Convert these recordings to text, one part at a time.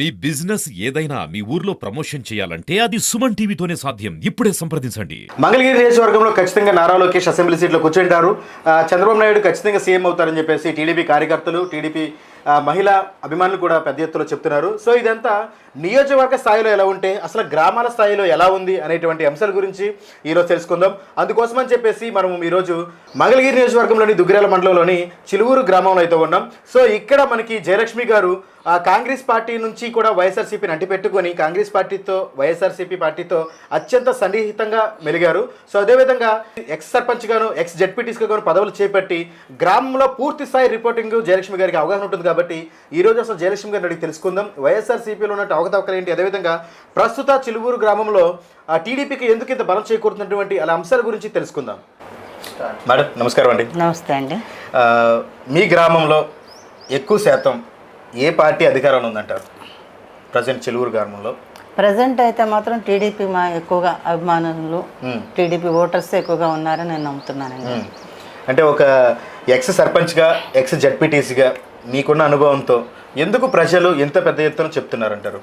మీ business ఏదైనా మీ ఊర్లో promotion చేయాలంటే అది సుమన్ టీవీతోనే సాధ్యం. ఇప్పుడే సంప్రదించండి. మంగళగిరి నియోజకవర్గంలో ఖచ్చితంగా నారా లోకేష్ అసెంబ్లీ సీట్లో కూర్చుంటారు. చంద్రబాబు నాయుడు ఖచ్చితంగా సీఎం అవుతారని చెప్పేసి టీడీపీ కార్యకర్తలు టీడీపీ మహిళా అభిమానులు కూడా పెద్ద ఎత్తులో చెప్తున్నారు. సో ఇదంతా నియోజకవర్గ స్థాయిలో ఎలా ఉంటే అసలు గ్రామాల స్థాయిలో ఎలా ఉంది అనేటువంటి అంశాల గురించి ఈరోజు తెలుసుకుందాం. అందుకోసమని చెప్పేసి మనం ఈరోజు మంగళగిరి నియోజకవర్గంలోని దుగ్గిరాల మండలంలోని చిలువూరు గ్రామంలో అయితే ఉన్నాం. సో ఇక్కడ మనకి జయలక్ష్మి గారు కాంగ్రెస్ పార్టీ నుంచి కూడా వైఎస్ఆర్సీపీని అంటిపెట్టుకొని కాంగ్రెస్ పార్టీతో వైఎస్ఆర్సీపీ పార్టీతో అత్యంత సన్నిహితంగా మెలిగారు. సో అదేవిధంగా ఎక్స్ సర్పంచ్ గాను ఎక్స్ జడ్పీటీస్గా గాను పదవులు చేపట్టి గ్రామంలో పూర్తి స్థాయి రిపోర్టింగ్ జయలక్ష్మి గారికి అవగాహన ఉంటుంది కాబట్టి ఈ రోజు అసలు జయలక్ష్మి గారిని అడిగి తెలుసుకుందాం. వైఎస్ఆర్సీపీలో ఉన్నట్టు అవకతవకలు ఏంటి అదేవిధంగా ప్రస్తుత చిలువూరు గ్రామంలో ఆ టీడీపీకి ఎందుకు ఇంత బలం చేకూరుతున్నటువంటి అలా అంశాల గురించి తెలుసుకుందాం. మేడం నమస్కారం అండి. నమస్తే అండి. ఆ, మీ గ్రామంలో ఎక్కువ శాతం ఏ పార్టీ అధికారంలో ఉందంటారు? ప్రజెంట్ చెలువురు గ్రామంలో. ప్రజెంట్ అయితే మాత్రం టీడీపీ మా ఎక్కువగా అభిమానులు. టీడీపీ ఓటర్స్ ఎక్కువగా ఉన్నారని నేను నమ్ముతున్నానండి. అంటే ఒక ఎక్స్ సర్పంచ్గా ఎక్స్ జడ్పీటీసీగా మీకున్న అనుభవంతో ఎందుకు ప్రజలు ఎంత పెద్ద ఎత్తున చెప్తున్నారంటారు?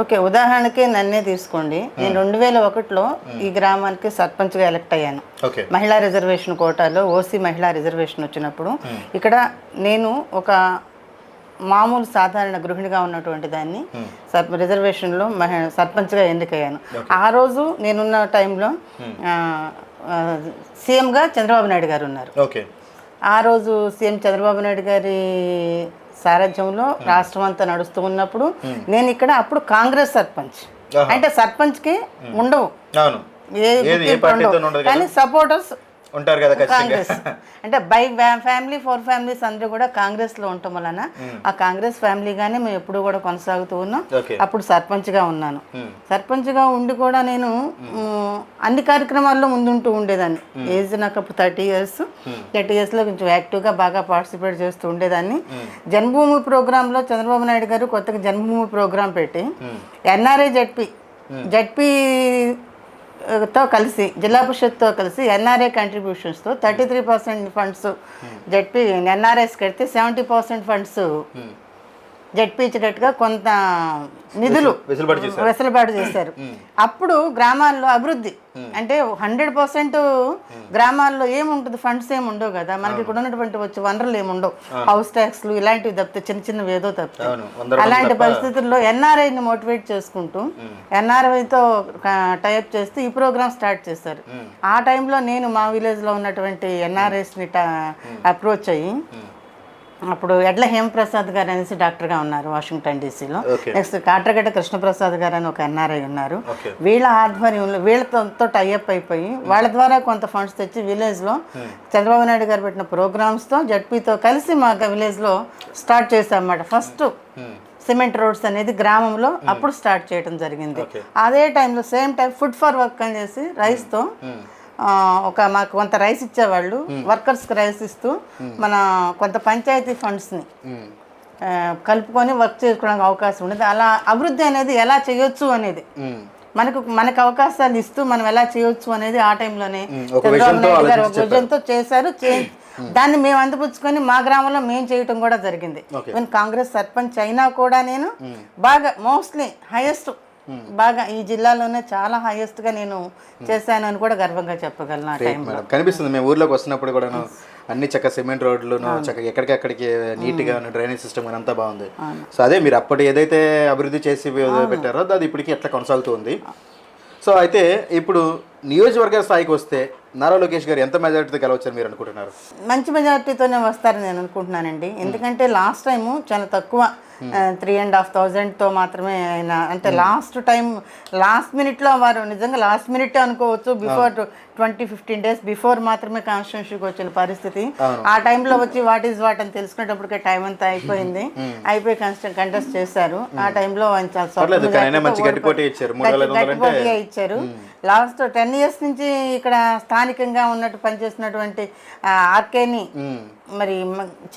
ఓకే ఉదాహరణకి నన్నే తీసుకోండి. నేను రెండు వేల ఒకటిలో ఈ గ్రామానికి సర్పంచ్గా ఎలక్ట్ అయ్యాను. ఓకే. మహిళా రిజర్వేషన్ కోటాలో ఓసీ మహిళా రిజర్వేషన్ వచ్చినప్పుడు ఇక్కడ నేను ఒక మామూలు సాధారణ గృహిణిగా ఉన్నటువంటి దాన్ని సర్ రిజర్వేషన్లో సర్పంచ్గా ఎన్నికయ్యాను. ఆ రోజు నేనున్న టైంలో ఆ, ఆ, సీఎంగా చంద్రబాబు నాయుడు గారు ఉన్నారు. ఆ రోజు సీఎం చంద్రబాబు నాయుడు గారి సారథ్యంలో రాష్ట్రం అంతా నడుస్తూ ఉన్నప్పుడు నేను ఇక్కడ అప్పుడు కాంగ్రెస్ సర్పంచ్. అంటే సర్పంచ్కి ఉండవు. ఏ కానీ సపోర్టర్స్ ఉంటారు కదా కాంగ్రెస్. అంటే బై ఫ్యామిలీ ఫోర్ ఫ్యామిలీస్ అందరూ కూడా కాంగ్రెస్లో ఉండటం వలన ఆ కాంగ్రెస్ ఫ్యామిలీగానే మేము ఎప్పుడు కూడా కొనసాగుతూ ఉన్నాం. అప్పుడు సర్పంచ్గా ఉన్నాను. సర్పంచ్గా ఉండి కూడా నేను అన్ని కార్యక్రమాల్లో ముందుంటూ ఉండేదాన్ని. ఏజ్ నాకు అప్పుడు థర్టీ ఇయర్స్. థర్టీ ఇయర్స్లో కొంచెం యాక్టివ్గా బాగా పార్టిసిపేట్ చేస్తూ ఉండేదాన్ని. జన్మభూమి ప్రోగ్రామ్లో చంద్రబాబు నాయుడు గారు కొత్తగా జన్మభూమి ప్రోగ్రామ్ పెట్టి ఎన్ఆర్ఐ జడ్పీ జడ్పీ తో కలిసి జిల్లా పరిషత్తో కలిసి NRI కంట్రిబ్యూషన్స్తో thirty three percent funds ZP NRIs కడితే సెవెంటీ పర్సెంట్ ఫండ్స్ జడ్పీ ఇచ్చేటట్టుగా కొంత నిధులు వెసులుబాటు చేశారు. అప్పుడు గ్రామాల్లో అభివృద్ధి. అంటే హండ్రెడ్ పర్సెంట్ గ్రామాల్లో ఏముంటుంది? ఫండ్స్ ఏమి ఉండవు కదా. మనకి ఇక్కడ ఉన్నటువంటి వచ్చే వనరులు ఏమి ఉండవు. హౌస్ ట్యాక్స్లు ఇలాంటివి తప్పితే చిన్న చిన్నవి ఏదో తప్పితే. అలాంటి పరిస్థితుల్లో ఎన్ఆర్ఐని మోటివేట్ చేసుకుంటూ ఎన్ఆర్ఐతో టైప్ చేస్తూ ఈ ప్రోగ్రామ్ స్టార్ట్ చేశారు. ఆ టైంలో నేను మా విలేజ్లో ఉన్నటువంటి ఎన్ఆర్ఐస్ని అప్రోచ్ అయ్యి అప్పుడు ఎడ్ల హేమప్రసాద్ గారు అనేసి డాక్టర్గా ఉన్నారు వాషింగ్టన్ డీసీలో. నెక్స్ట్ కాట్రగడ్డ కృష్ణప్రసాద్ గారు అని ఒక ఎన్ఆర్ఐ ఉన్నారు. వీళ్ళ ఆధ్వర్యంలో వీళ్ళతో టైఅప్ అయిపోయి వాళ్ళ ద్వారా కొంత ఫండ్స్ తెచ్చి విలేజ్లో చంద్రబాబు నాయుడు గారు పెట్టిన ప్రోగ్రామ్స్తో జడ్పీతో కలిసి మా విలేజ్లో స్టార్ట్ చేసాం అన్నమాట ఫస్ట్ సిమెంట్ రోడ్స్ అనేది గ్రామంలో అప్పుడు స్టార్ట్ చేయడం జరిగింది. అదే టైంలో same time food for work అని చేసి రైస్తో ఒక మాకు కొంత రైస్ ఇచ్చేవాళ్ళు వర్కర్స్కి రైస్ ఇస్తూ మన కొంత పంచాయతీ ఫండ్స్ని. కలుపుకొని వర్క్ చేసుకోవడానికి అవకాశం ఉండేది. అలా అభివృద్ధి అనేది ఎలా చేయొచ్చు అనేది. మనకు మనకు అవకాశాలు ఇస్తూ మనం ఎలా చేయొచ్చు అనేది ఆ టైంలోనే చంద్రబాబు గారు ఒక విజన్తో చేశారు చే- దాన్ని మేము అందిపుచ్చుకొని మా గ్రామంలో మేము చేయటం కూడా జరిగింది. ఈవెన్ కాంగ్రెస్ సర్పంచ్ అయినా కూడా నేను బాగా మోస్ట్లీ హైయెస్ట్ బాగా ఈ జిల్లాలోనే చాలా హైయెస్ట్గా నేను చేశాను అని కూడా గర్వంగా చెప్పగలను ఆ టైంలో మేడం కనిపిస్తుంది మేము ఊర్లోకి వస్తున్నప్పుడు కూడా అన్ని చక్క సిమెంట్ రోడ్లు చక్క ఎక్కడికక్కడికి నీట్గా డ్రైనేజ్ సిస్టమ్ అంతా బాగుంది. సో అదే మీరు అప్పటి ఏదైతే అభివృద్ధి చేసి పెట్టారో అది ఇప్పటికి ఎట్లా కొనసాగుతుంది సో అయితే ఇప్పుడు నియోజకవర్గ స్థాయికి వస్తే నారా లోకేష్ గారు ఎంత మెజారిటీతో గెలవచ్చని మీరు అనుకుంటున్నారు? మంచి మెజారిటీతోనే వస్తారని నేను అనుకుంటున్నానండి. ఎందుకంటే లాస్ట్ టైం చాలా తక్కువ త్రీ అండ్ హాఫ్ థౌజండ్తో మాత్రమే ఆయన అంటే లాస్ట్ టైం లాస్ట్ మినిట్లో వారు నిజంగా లాస్ట్ మినిట్ అనుకోవచ్చు before twenty fifteen days before మాత్రమే కాన్స్టిట్యూన్సీకి వచ్చిన పరిస్థితి. ఆ. టైంలో వచ్చి వాట్ ఈజ్ వాట్ అని తెలుసుకునేటప్పటికే టైం అంతా అయిపోయింది. అయిపోయి కంటెస్ట్ చేశారు. ఆ టైంలో ఆయన చాలా ఇచ్చారు. లాస్ట్ టెన్ ఇయర్స్ నుంచి ఇక్కడ స్థానికంగా ఉన్నట్టు పనిచేస్తున్నటువంటి ఆర్కేని మరి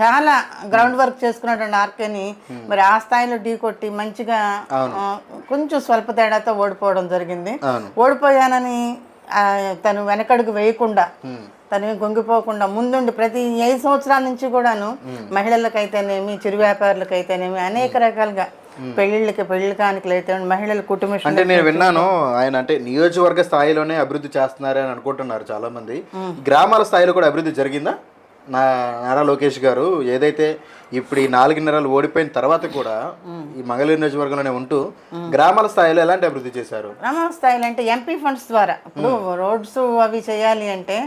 చాలా గ్రౌండ్ వర్క్ చేసుకున్నటువంటి ఆర్కేని మరి ఆ స్థాయిలో ఢీ కొట్టి మంచిగా కొంచెం స్వల్ప తేడాతో ఓడిపోవడం జరిగింది. ఓడిపోయానని తను వెనకడుగు వేయకుండా తను గొంగిపోకుండా ముందుండి ప్రతి ఐదు సంవత్సరాల నుంచి కూడాను మహిళలకైతేనేమి చిరు వ్యాపారులకైతేనేమి అనేక రకాలుగా పెళ్ళిళ్ళకి పెళ్ళి కానికలు అయితే మహిళల కుటుంబ అంటే నేను విన్నాను ఆయన అంటే నియోజకవర్గ స్థాయిలోనే అభివృద్ధి చేస్తున్నారు అని అనుకుంటున్నారు చాలా మంది గ్రామాల స్థాయిలో కూడా అభివృద్ధి జరిగిందా? నా నారా లోకేష్ గారు ఏదైతే ఇప్పుడు ఈ నాలుగున్నరలు ఓడిపోయిన తర్వాత కూడా ఈ మంగళూరు నియోజకవర్గంలోనే ఉంటూ గ్రామాల స్థాయిలో ఎలాంటి అభివృద్ధి చేశారు? గ్రామ స్థాయిలో అంటే ఎంపీ ఫండ్స్ ద్వారా. ఇప్పుడు రోడ్స్ అవి చేయాలి అంటే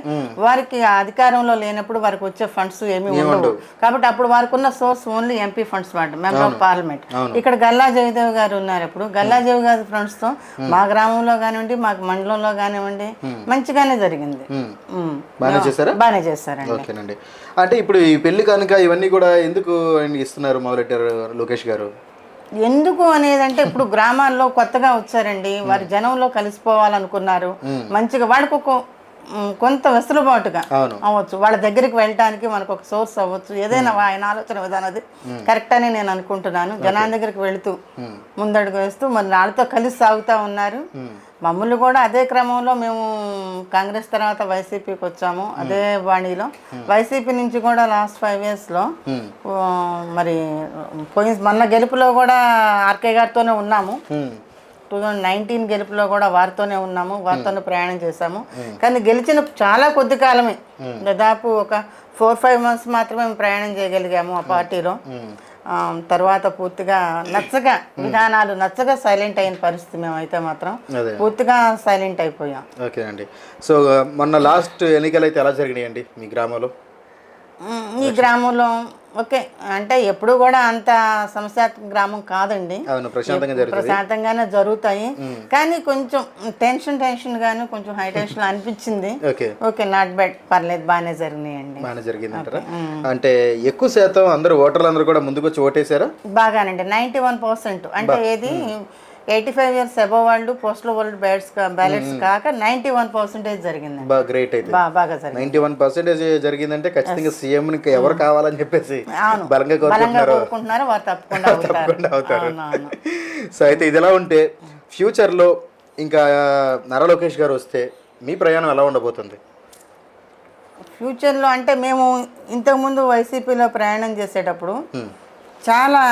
వారికి అధికారంలో లేనప్పుడు వారికి వచ్చే ఫండ్స్ ఏమి ఉండవు. కాబట్టి అప్పుడు వారికి ఉన్న సోర్స్ ఓన్లీ ఎంపీ ఫండ్స్ మాట మెంబర్ ఆఫ్ పార్లమెంట్. ఇక్కడ గల్లా జయదేవ్ గారు ఉన్నారు ఇప్పుడు గల్లా జయదేవ్ గారి ఫండ్స్తో మా గ్రామంలో కానివ్వండి మా మండలంలో కానివ్వండి మంచిగానే జరిగింది. బాగానే చేశారా? బాగానే ఓకేనండి. అంటే ఇప్పుడు ఈ పెళ్ళి కనుక ఇవన్నీ కూడా ఎందుకు ఆయన ఇస్తున్నారు మొదలెట్టారు లోకేష్ గారు? ఎందుకు అనేది అంటే ఇప్పుడు గ్రామాల్లో కొత్తగా వచ్చారండి. వారి జనంలో కలిసిపోవాలనుకున్నారు. మంచిగా వాడికి ఒక కొంత వెసులుబాటుగా. అవ్వచ్చు. వాళ్ళ దగ్గరికి వెళ్ళడానికి మనకు ఒక సోర్స్ అవ్వచ్చు. ఏదైనా ఆయన ఆలోచన విధానం అది కరెక్ట్ అని నేను అనుకుంటున్నాను. జనాల దగ్గరికి వెళుతూ ముందడుగు వేస్తూ మరి వాళ్ళతో కలిసి సాగుతూ ఉన్నారు. మమ్మల్ని కూడా అదే క్రమంలో మేము కాంగ్రెస్ తర్వాత వైసీపీకి వచ్చాము అదే బాణీలో వైసీపీ నుంచి కూడా లాస్ట్ ఫైవ్ ఇయర్స్లో మరి పోయిన మొన్న గెలుపులో కూడా ఆర్కే గారితోనే ఉన్నాము. టూ థౌజండ్ నైన్టీన్ గెలుపులో కూడా వారితోనే ఉన్నాము వారితోనే ప్రయాణం చేశాము. కానీ గెలిచిన చాలా కొద్ది కాలమే. దాదాపు ఒక ఫోర్ ఫైవ్ మంత్స్ మాత్రమే ప్రయాణం చేయగలిగాము ఆ పార్టీలో. తర్వాత పూర్తిగా నచ్చగా విధానాలు నచ్చగా సైలెంట్ అయిన పరిస్థితి మేమైతే మాత్రం పూర్తిగా సైలెంట్ అయిపోయాం. ఓకేనండి సో మొన్న లాస్ట్ ఎన్నికలు అయితే ఎలా జరిగినాయండి మీ గ్రామంలో? ఈ గ్రామంలో ఓకే అంటే ఎప్పుడు కూడా అంత సమస్యాత్మక గ్రామం కాదండి. ప్రశాంతంగానే జరుగుతాయి. కానీ కొంచెం టెన్షన్ టెన్షన్ గాను కొంచెం హై టెన్షన్ అనిపించింది. ఓకే. నాట్ బ్యాడ్ పర్లేదు బాగానే జరిగినాయండి. బాగానే జరిగింది అంటే ఎక్కువ శాతం అందరూ ఓటర్లు అందరూ కూడా ముందుకు వచ్చి ఓటేశారా? బాగానండి నైంటీ వన్ పర్సెంట్. అంటే ఏది ఎయిటీ ఫైవ్ ఇయర్స్ అబవ్ వాళ్ళు పోస్టల్ వరల్డ్ బ్యాట్స్ బ్యాలెట్స్ కాక నైంటీ వన్ పర్సెంటేజ్ జరిగిందండి బాగా గ్రేట్ అయితే బాగా జరిగింది. నైన్టీ వన్ పర్సెంటేజ్ జరిగిందంటే ఖచ్చితంగా సీఎం ఎవరు కావాలని చెప్పేసి బలంగా కోరుకుంటున్నారు. వారు తప్పకుండా అవుతారు. సో అయితే ఇది ఎలా ఉంటే ఫ్యూచర్లో ఇంకా నారా లోకేష్ గారు వస్తే మీ ప్రయాణం ఎలా ఉండబోతుంది? ఫ్యూచర్లో అంటే మేము ఇంతకుముందు వైసీపీలో ప్రయాణం చేసేటప్పుడు చాలా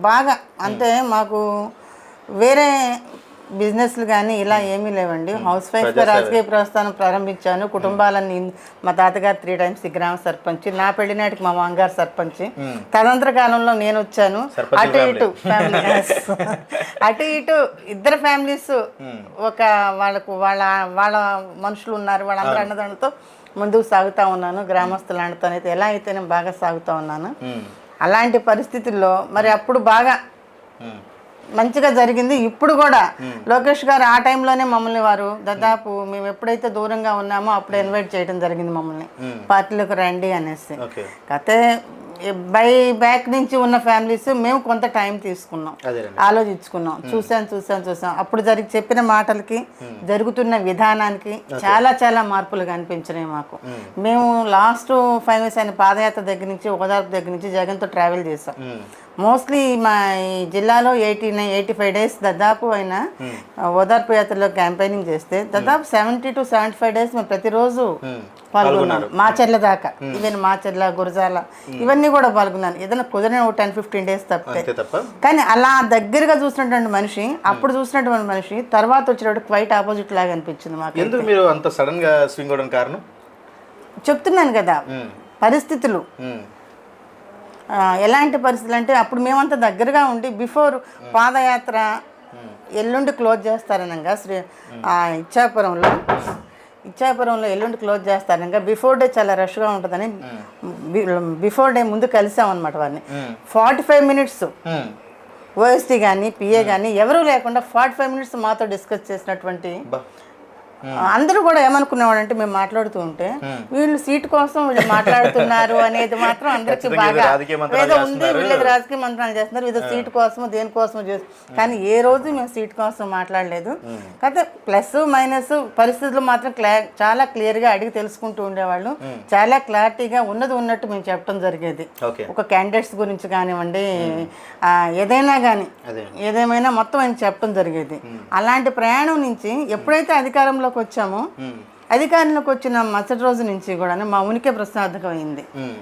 బాగా అంటే మాకు వేరే బిజినెస్లు కానీ ఇలా ఏమీ లేవండి. హౌస్ వైఫ్గా రాజకీయ ప్రస్థానం ప్రారంభించాను. కుటుంబాలన్నీ మా తాతగారు త్రీ టైమ్స్ ఈ గ్రామ సర్పంచ్ నా పెళ్ళి నాటికి మా మామగారు సర్పంచ్. తదంతర కాలంలో నేను వచ్చాను. అటు ఇటు ఫ్యామిలీస్ అటు ఇటు ఇద్దరు ఫ్యామిలీస్ ఒక వాళ్ళకు వాళ్ళ వాళ్ళ మనుషులు ఉన్నారు. వాళ్ళందరూ అన్నదానితో ముందుకు సాగుతూ ఉన్నాను. గ్రామస్తులందరితో అయితే ఎలా అయితే నేను బాగా సాగుతూ ఉన్నాను. అలాంటి పరిస్థితుల్లో మరి అప్పుడు బాగా మంచిగా జరిగింది. ఇప్పుడు కూడా లోకేష్ గారు ఆ టైంలోనే మమ్మల్ని వారు దాదాపు మేము ఎప్పుడైతే దూరంగా ఉన్నామో అప్పుడు ఇన్వైట్ చేయడం జరిగింది మమ్మల్ని. పార్టీలోకి రండి అనేసి. కాకపోతే బై బ్యాక్ నుంచి ఉన్న ఫ్యామిలీస్ మేము కొంత టైం తీసుకున్నాం. ఆలోచించుకున్నాం. చూసాం చూసాం చూసాం అప్పుడు జరిగి చెప్పిన మాటలకి జరుగుతున్న విధానానికి చాలా చాలా మార్పులు కనిపించినాయి మాకు. మేము. లాస్ట్ ఫైవ్ ఇయర్స్ అయిన పాదయాత్ర దగ్గర నుంచి ఓదార్పు దగ్గర నుంచి జగన్తో ట్రావెల్ చేసాం మోస్ట్లీ మా జిల్లాలో eighty nine eighty five days దాదాపు అయినా ఓదార్పు యాత్రలో క్యాంపెయినింగ్ చేస్తే దాదాపు seventy two seventy five days మేము ప్రతిరోజు పాల్గొన్నాను మాచర్ల దాకా. ఈవెన్ మాచర్ల గురజాల ఇవన్నీ కూడా పాల్గొన్నాను. ఏదైనా కుదిరిన ఒక టెన్ ఫిఫ్టీన్ డేస్ తప్పితే. కానీ అలా దగ్గరగా చూసినటువంటి మనిషి అప్పుడు చూసినటువంటి మనిషి తర్వాత వచ్చినప్పుడు క్వైట్ ఆపోజిట్ లాగా అనిపించింది మాకు ఎందుకు మీరు అంత సడన్గా స్వింగ్ అవడం కారణం? చెప్తున్నాను కదా. పరిస్థితులు. ఎలాంటి పరిస్థితులు అంటే అప్పుడు మేమంతా దగ్గరగా ఉండి బిఫోర్ పాదయాత్ర ఎల్లుండి క్లోజ్ చేస్తారనగా శ్రీ ఇచ్చాపురంలో. ఇచ్చాపురంలో ఎల్లుండి క్లోజ్ చేస్తారనగా. బిఫోర్ డే చాలా రష్గా ఉంటుందని బిఫోర్ డే ముందు కలిసామన్నమాట వారిని. Forty five minutes. ఓఎస్టీ కానీ పిఏ కానీ ఎవరూ లేకుండా ఫార్టీ ఫైవ్ మినిట్స్ మాతో డిస్కస్ చేసినటువంటి. అందరూ కూడా ఏమనుకునేవాడంటే మేము మాట్లాడుతూ ఉంటే వీళ్ళు సీట్ కోసం వీళ్ళు మాట్లాడుతున్నారు అనేది మాత్రం అందరికీ బాగా ఏదో ఉంది. వీళ్ళకి రాజకీయ మంత్రాలు చేస్తున్నారు ఏదో సీట్ కోసం దేనికోసం చేస్తున్నారు కానీ ఏ రోజు మేము సీట్ కోసం మాట్లాడలేదు. కాకపోతే ప్లస్ మైనస్ పరిస్థితులు మాత్రం క్లా చాలా క్లియర్గా అడిగి తెలుసుకుంటూ ఉండేవాళ్ళు. చాలా క్లారిటీగా ఉన్నది ఉన్నట్టు మేము చెప్పడం జరిగేది. ఒక క్యాండిడేట్స్ గురించి కానివ్వండి ఏదైనా కానీ ఏదేమైనా మొత్తం ఆయన చెప్పడం జరిగేది. అలాంటి ప్రయాణం నుంచి ఎప్పుడైతే అధికారంలోకి వచ్చామో. అధికారంలోకి వచ్చిన మరుసటి రోజు నుంచి కూడా మా ఉనికి ప్రశ్నార్థకమైంది. ఉమ్.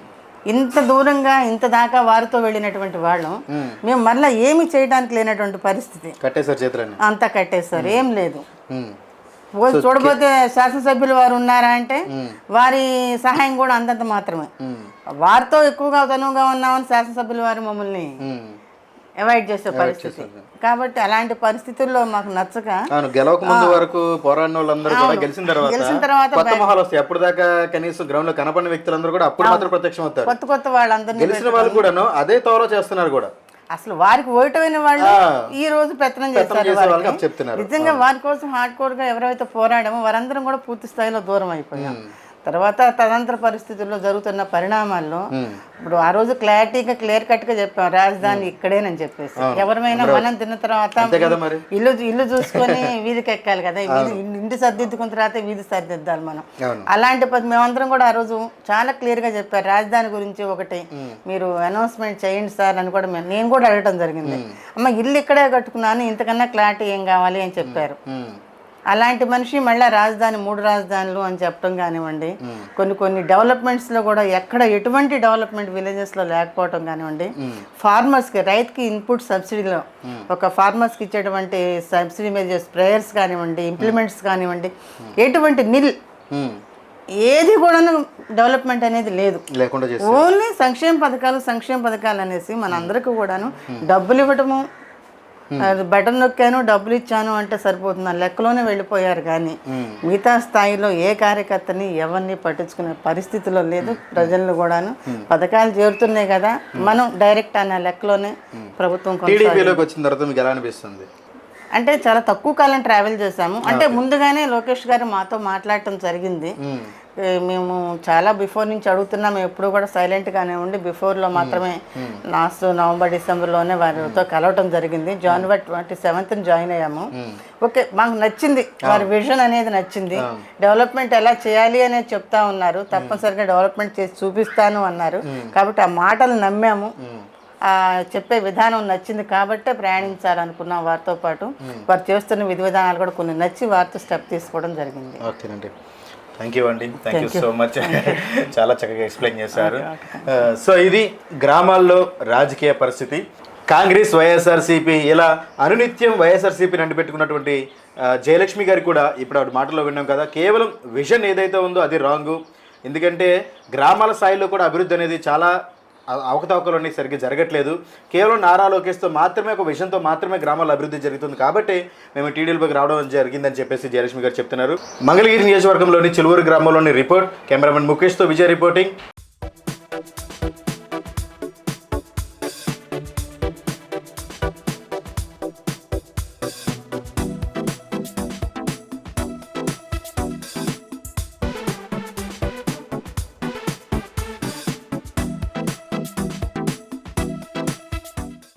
ఇంత దూరంగా ఇంత దాకా వారితో వెళ్ళినటువంటి వాళ్ళం. మేము. మళ్ళీ ఏమి చేయడానికి లేనటువంటి పరిస్థితి. కట్టేశారు అంతా కట్టేస్తారు ఏం లేదు. చూడబోతే శాసనసభ్యులు వారు ఉన్నారా అంటే వారి సహాయం కూడా అంతంత మాత్రమే. వారితో ఎక్కువగా తనువుగా ఉన్నామని శాసనసభ్యులు వారు మమ్మల్ని. అవాయిడ్ చేసే పరిస్థితి. కాబట్టి అలాంటి పరిస్థితుల్లో మాకు నచ్చక గెలవక ముందు వరకు పోరాడిన వాళ్ళందరూ కూడా గెలిచిన తర్వాత గెలిచిన తర్వాత కొత్త మొహాలు వస్తాయి. అప్పుడు దాకా కనీసం గ్రౌండ్లో కనపడిన వ్యక్తులందరూ కూడా అప్పుడు మాత్రం ప్రత్యక్షం అవుతారు కొత్త కొత్త వాళ్ళందరినీ గెలిచిన వాళ్ళు కూడాను అదే తోలో చేస్తున్నారు కూడా. అసలు వారికి ఓటమైన వాళ్ళు. ఈ రోజు పెత్తనం పెత్తనం చేశారు చేసే వారికి. వాళ్ళకి అప్పచెప్తున్నారు. నిజంగా వారి కోసం హార్డ్ కోర్గా ఎవరైతే పోరాడామో వారందరం కూడా పూర్తి స్థాయిలో దూరం అయిపోయాం. తర్వాత తదంతర పరిస్థితుల్లో జరుగుతున్న పరిణామాల్లో ఇప్పుడు ఆ రోజు క్లారిటీగా క్లియర్ కట్గా చెప్పాం రాజధాని ఇక్కడేనని చెప్పేసి. ఎవరిమైనా మనం తిన్న తర్వాత. ఇల్లు ఇల్లు చూసుకొని వీధికి ఎక్కాలి కదా. ఇంటి సర్దిద్దుకున్న తర్వాత వీధి సర్దిద్దాలి మనం. అలాంటి మేమందరం కూడా ఆ రోజు చాలా క్లియర్గా చెప్పారు. రాజధాని గురించి ఒకటి మీరు అనౌన్స్మెంట్ చేయండి సార్ అని కూడా నేను కూడా అడగటం జరిగింది. అమ్మ ఇల్లు ఇక్కడే కట్టుకున్నాను ఇంతకన్నా క్లారిటీ ఏం కావాలి అని చెప్పారు. అలాంటి మనిషి మళ్ళీ రాజధాని మూడు రాజధానులు అని చెప్పడం కానివ్వండి కొన్ని కొన్ని డెవలప్మెంట్స్లో కూడా ఎక్కడ ఎటువంటి డెవలప్మెంట్ విలేజెస్లో లేకపోవడం కానివ్వండి ఫార్మర్స్కి రైతుకి ఇన్పుట్ సబ్సిడీలో ఒక ఫార్మర్స్కి ఇచ్చేటువంటి సబ్సిడీ మీద స్ప్రేయర్స్ కానివ్వండి ఇంప్లిమెంట్స్ కానివ్వండి ఎటువంటి నిల్. ఏది కూడా డెవలప్మెంట్ అనేది లేదు. లేకుండా ఓన్లీ సంక్షేమ పథకాలు సంక్షేమ పథకాలు అనేసి మనందరికీ కూడాను డబ్బులు ఇవ్వటము బటన్ నొక్కాను డబ్బులు ఇచ్చాను అంటే సరిపోతుంది. లెక్కలోనే వెళ్ళిపోయారు కానీ మిగతా స్థాయిలో ఏ కార్యకర్తని ఎవరిని పట్టించుకునే పరిస్థితిలో లేదు. ప్రజలను కూడాను పథకాలు చేరుతున్నాయి కదా. మనం డైరెక్ట్ అనే లెక్కలోనే ప్రభుత్వం కొనసాగి- టీడీపీలోకి వచ్చిన తర్వాత మీకు ఎలా అనిపిస్తుంది? అంటే చాలా తక్కువ కాలం ట్రావెల్ చేశాము. అంటే ముందుగానే లోకేష్ గారు మాతో మాట్లాడటం జరిగింది. మేము చాలా బిఫోర్ నుంచి అడుగుతున్నాం. ఎప్పుడు కూడా సైలెంట్ గానే ఉండి బిఫోర్లో మాత్రమే లాస్ట్ నవంబర్ డిసెంబర్లోనే వారితో కలవటం జరిగింది. జనవరి ట్వంటీ సెవెంత్ జాయిన్ అయ్యాము. ఓకే మాకు నచ్చింది. వారి విజన్ అనేది నచ్చింది. డెవలప్మెంట్ ఎలా చేయాలి అనేది చెప్తా ఉన్నారు. తప్పనిసరిగా డెవలప్మెంట్ చేసి చూపిస్తాను అన్నారు. కాబట్టి ఆ మాటలు నమ్మాము. ఆ చెప్పే విధానం నచ్చింది కాబట్టే ప్రయాణించాలనుకున్నాం వారితో పాటు. వారు చేస్తున్న విధి విధానాలు కూడా కొన్ని నచ్చి వారితో స్టెప్ తీసుకోవడం జరిగింది. ఓకేనండి. థ్యాంక్ యూ అండి థ్యాంక్ యూ సో మచ్ చాలా చక్కగా ఎక్స్ప్లెయిన్ చేశారు. సో ఇది గ్రామాల్లో రాజకీయ పరిస్థితి. కాంగ్రెస్ వైఎస్ఆర్సీపీ ఇలా అనునిత్యం వైఎస్ఆర్సీపీని అంటిపెట్టుకున్నటువంటి ఆ, జయలక్ష్మి గారికి కూడా ఇప్పుడు ఆవిడ మాటల్లో విన్నాం కదా కేవలం విజన్ ఏదైతే ఉందో అది రాంగు. ఎందుకంటే గ్రామాల స్థాయిలో కూడా అభివృద్ధి అనేది చాలా అవకతవకలు అనేవి సరిగ్గా జరగట్లేదు. కేవలం నారా లోకేష్తో మాత్రమే ఒక విషయంతో మాత్రమే గ్రామాల అభివృద్ధి జరుగుతుంది కాబట్టి మేము టీడీఎల్పైకి రావడం జరిగిందని చెప్పేసి జయలక్ష్మి గారు చెప్తున్నారు. మంగళగిరి నియోజకవర్గంలోని చిలువూరు గ్రామంలోని రిపోర్ట్ కెమెరామెన్ ముఖేష్తో విజయ్ రిపోర్టింగ్.